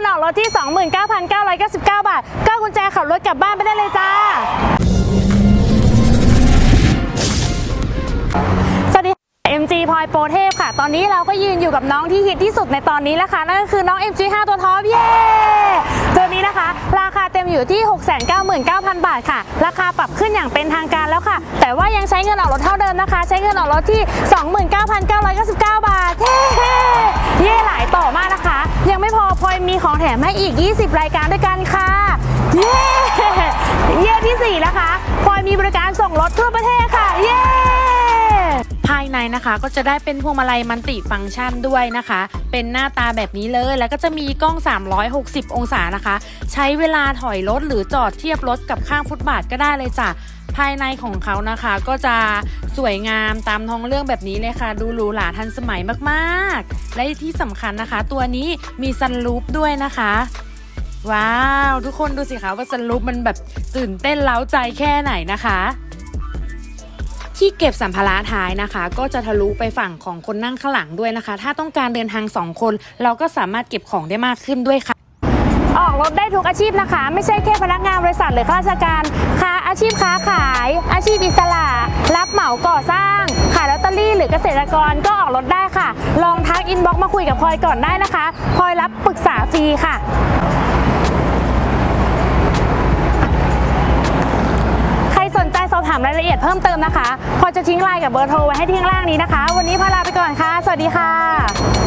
นออกรถที่ 29,999 บาท ก็กุญแจขับรถกลับบ้านไปได้เลยจ้าสวัสดี MG พลอยโปรเทพค่ะ ตอนนี้เราก็ยืนอยู่กับน้องที่ฮิตที่สุดในตอนนี้แล้วค่ะนั่นก็คือน้อง MG 5 ตัวท็อปเย้ตัวนี้นะคะ ราคาเต็มอยู่ที่ 699,000 บาทค่ะ ราคาปรับขึ้นอย่างเป็นทางการแล้วค่ะ แต่ว่ายังใช้เงินออกรถเท่าเดิมนะคะ ใช้เงินออกรถที่ 29,999 บาท ของแถมให้อีก 20 รายการด้วยกันค่ะ เย้เย่ที่สี่นะคะพลอยมีบริการส่งรถทั่วประเทศค่ะ เย้ภายในนะคะก็จะได้เป็นพวงมาลัยมันติฟังก์ชันด้วยนะคะ เป็นหน้าตาแบบนี้เลย แล้วก็จะมีกล้อง 360 องศานะคะ ใช้เวลาถอยรถหรือจอดเทียบรถกับข้างฟุตบาทก็ได้เลยจ้ะ ภายในของเขานะคะก็จะสวยงามตามท้องเรื่องแบบนี้เลยค่ะ ดูหรูหราทันสมัยมากๆ และที่สำคัญนะคะ ตัวนี้มีซันรูปด้วยนะคะ ว้าว ทุกคนดูสิคะว่าซันรูปมันแบบตื่นเต้นเล้าใจแค่ไหนนะคะที่เก็บสัมภาระท้ายนะคะ ก็จะทะลุไปฝั่งของคนนั่งข้างหลังด้วยนะคะ ถ้าต้องการเดินทางสองคน เราก็สามารถเก็บของได้มากขึ้นด้วยค่ะ รถได้ทุกอาชีพนะคะ ไม่ใช่แค่พนักงานบริษัทหรือข้าราชการค้าอาชีพค้าขาย อาชีพอิสระ รับเหมาก่อสร้างขายลอตเตอรี่ หรือเกษตรกรก็ออกรถได้ค่ะ ลองทักอินบ็อกซ์มาคุยกับพลอยก่อนได้นะคะพลอยรับปรึกษาฟรีค่ะใครสนใจสอบถามรายละเอียดเพิ่มเติมนะคะพลอยจะทิ้งไลน์กับเบอร์โทรไว้ให้ที่ข้างล่างนี้นะคะ วันนี้พาลาไปก่อนค่ะ สวัสดีค่ะ